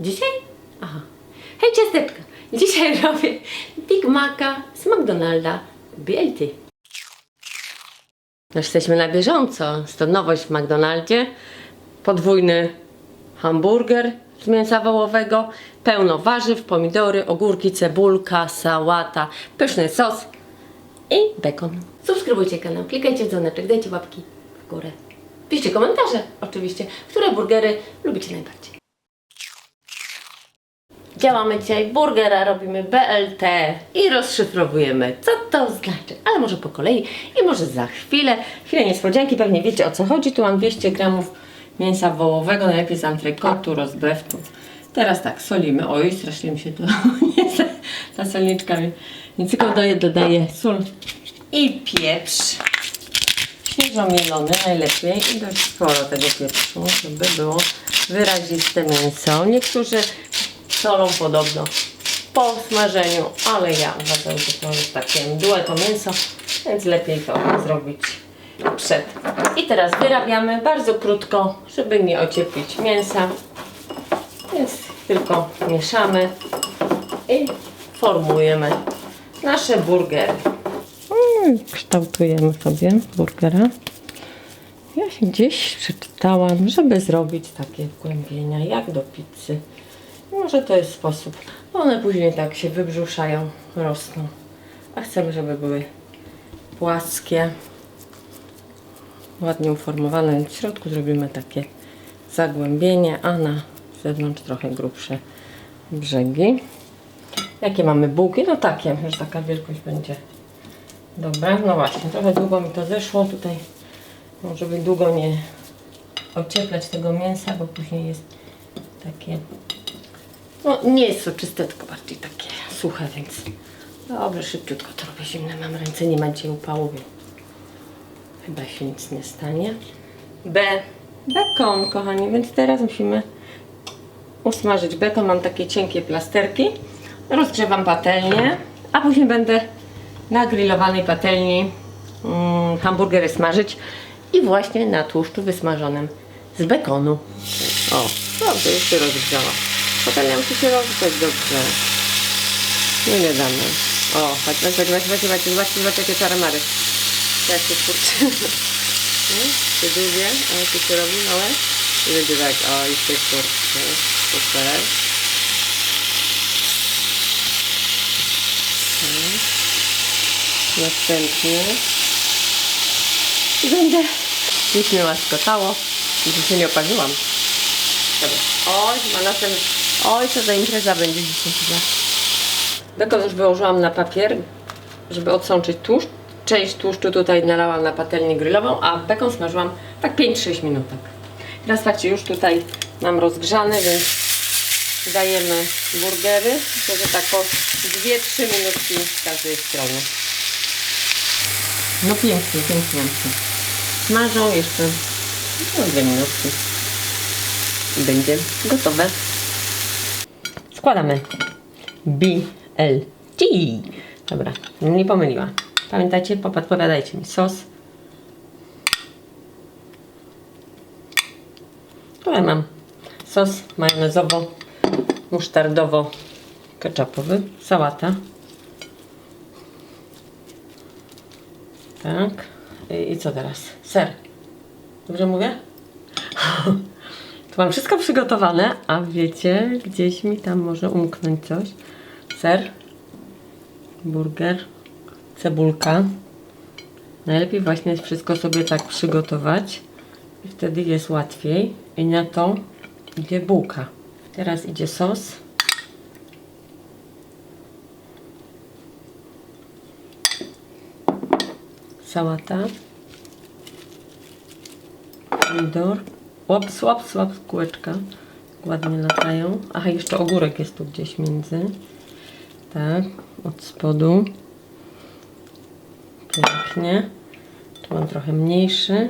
Dzisiaj? Aha. Hej ciasteczka! Dzisiaj robię Big Maca z McDonalda BLT. No jesteśmy na bieżąco. Jest to nowość w McDonaldzie. Podwójny hamburger z mięsa wołowego, pełno warzyw, pomidory, ogórki, cebulka, sałata, pyszny sos i bekon. Subskrybujcie kanał, klikajcie dzwoneczek, dajcie łapki w górę. Piszcie komentarze oczywiście, które burgery lubicie najbardziej. Działamy dzisiaj burgera, robimy BLT i rozszyfrowujemy, co to znaczy. Ale może po kolei i może za chwilę. Chwilę niespodzianki, pewnie wiecie o co chodzi. Tu mam 200 gramów mięsa wołowego, najlepiej z antrekotu, rozbewtu. Teraz tak, solimy. Oj, strasznie mi się to nie ta solniczka mi. Więc tylko dodaję, dodaję sól i pieprz. Świeżo mielony najlepiej i dość sporo tego pieprzu, żeby było wyraziste mięso. Niektórzy solą podobno po smażeniu, ale ja uważam, że to jest takie mdłe to mięso, więc lepiej to zrobić przed. I teraz wyrabiamy bardzo krótko, żeby nie ocieplić mięsa. Więc tylko mieszamy i formujemy nasze burgery. Mm, Kształtujemy sobie burgera. Ja się gdzieś przeczytałam, żeby zrobić takie wgłębienia jak do pizzy. Może to jest sposób. One później tak się wybrzuszają, rosną. A chcemy, żeby były płaskie, ładnie uformowane. Więc w środku zrobimy takie zagłębienie, a na zewnątrz trochę grubsze brzegi. Jakie mamy bułki? No takie, że taka wielkość będzie dobra. No właśnie, trochę długo mi to zeszło tutaj, żeby długo nie ocieplać tego mięsa, bo później jest takie no nie jest soczyste, tylko bardziej takie suche, więc dobrze, szybciutko to robię. Zimne mam ręce, nie ma dzisiaj upału, więc chyba się nic nie stanie. B. Bekon, kochani, więc teraz musimy usmażyć bekon. Mam takie cienkie plasterki. Rozgrzewam patelnię, a później będę na grillowanej patelni mm, hamburgery smażyć i właśnie na tłuszczu wysmażonym z bekonu. O, dobrze, już się rozgrzała. Patelnia musi się rozgrzać dobrze. No nie damy. O, chodź, chodź, chodź, chodź, chodź, zobaczcie, zobaczcie jakie czarmary. Jak się kurczy. No, się długie, a jak się robi małe. I będzie tak, o, i się kurczy. Super. Tak. Następnie i będzie już mnie łaskotało. Już się nie oparzyłam. Dobra. Oj, ma następny. Oj, co za impreza będzie dzisiaj chyba. Bekon już wyłożyłam na papier, żeby odsączyć tłuszcz. Część tłuszczu tutaj nalałam na patelnię grillową, a bekon smażyłam tak 5-6 minutek. Teraz patrzcie, już tutaj mam rozgrzane, więc dajemy burgery. Myślę, że tak po 2-3 minutki z każdej strony. No pięknie, pięknie smażą jeszcze no, dwie minutki i będzie gotowe. Składamy BLT. Dobra, nie pomyliła. Pamiętajcie, podpowiadajcie mi sos. Tutaj mam sos majonezowo-musztardowo-ketchupowy, sałata. Tak. I, I co teraz? Ser. Dobrze mówię? Tu mam wszystko przygotowane, a wiecie, gdzieś mi tam może umknąć coś. Ser, burger, cebulka. Najlepiej właśnie wszystko sobie tak przygotować i wtedy jest łatwiej. I na to idzie bułka. Teraz idzie sos. Sałata. Pomidor. Łap, słab, słab, kółeczka. Ładnie latają. Aha, jeszcze ogórek jest tu gdzieś między. Tak, od spodu. Pięknie. Tu mam trochę mniejszy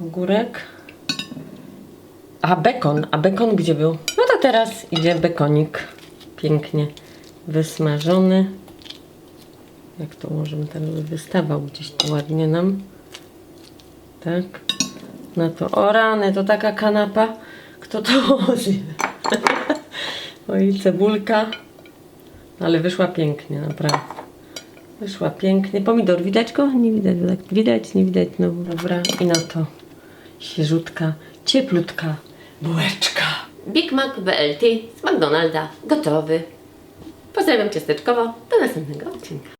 ogórek. A bekon, a bekon gdzie był? No to teraz idzie bekonik. Pięknie wysmażony. Jak to możemy teraz by wystawał gdzieś tu ładnie nam. Tak. No to o rany, to taka kanapa. Kto to zje? Oj, cebulka. Ale wyszła pięknie, naprawdę. Wyszła pięknie. Pomidor widać go? Nie widać. tak Widać, nie widać. No dobra. I na to świeżutka, cieplutka bułeczka. Big Mac BLT z McDonalda gotowy. Pozdrawiam ciasteczkowo. Do następnego odcinka.